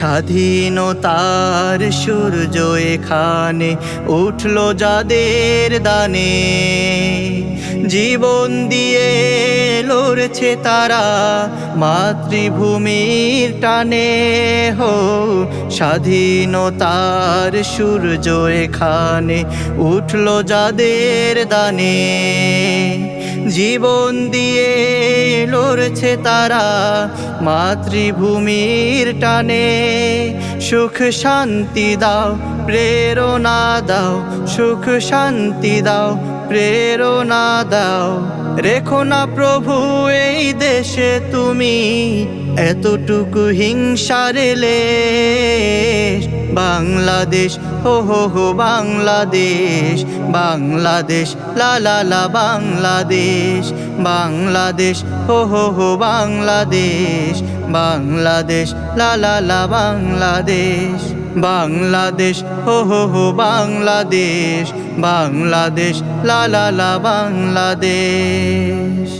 স্বাধীনতার সূর্য এখানে উঠল যাদের দানে। জীবন দিয়ে লড়ছে তারা, মাতৃভূমির টানে। হো, স্বাধীনতার সূর্য এখানে উঠল যাদের দানে। জীবন দিয়ে লড়ছে তারা মাতৃভূমির টানে। সুখ শান্তি দাও, প্রেরণা দাও, সুখ শান্তি দাও, প্রেরণা দাও। রেখো না প্রভু, এই দেশে তুমি, এতটুকু হিংসার লেশ। বাংলাদেশ, হো হো হো, বাংলাদেশ বাংলাদেশ, লা বাংলাদেশ বাংলাদেশ, হো হো হো, বাংলাদেশ বাংলাদেশ, লা বাংলাদেশ বাংলাদেশ, হো হো হো, বাংলাদেশ বাংলাদেশ লা, বাংলাদেশ।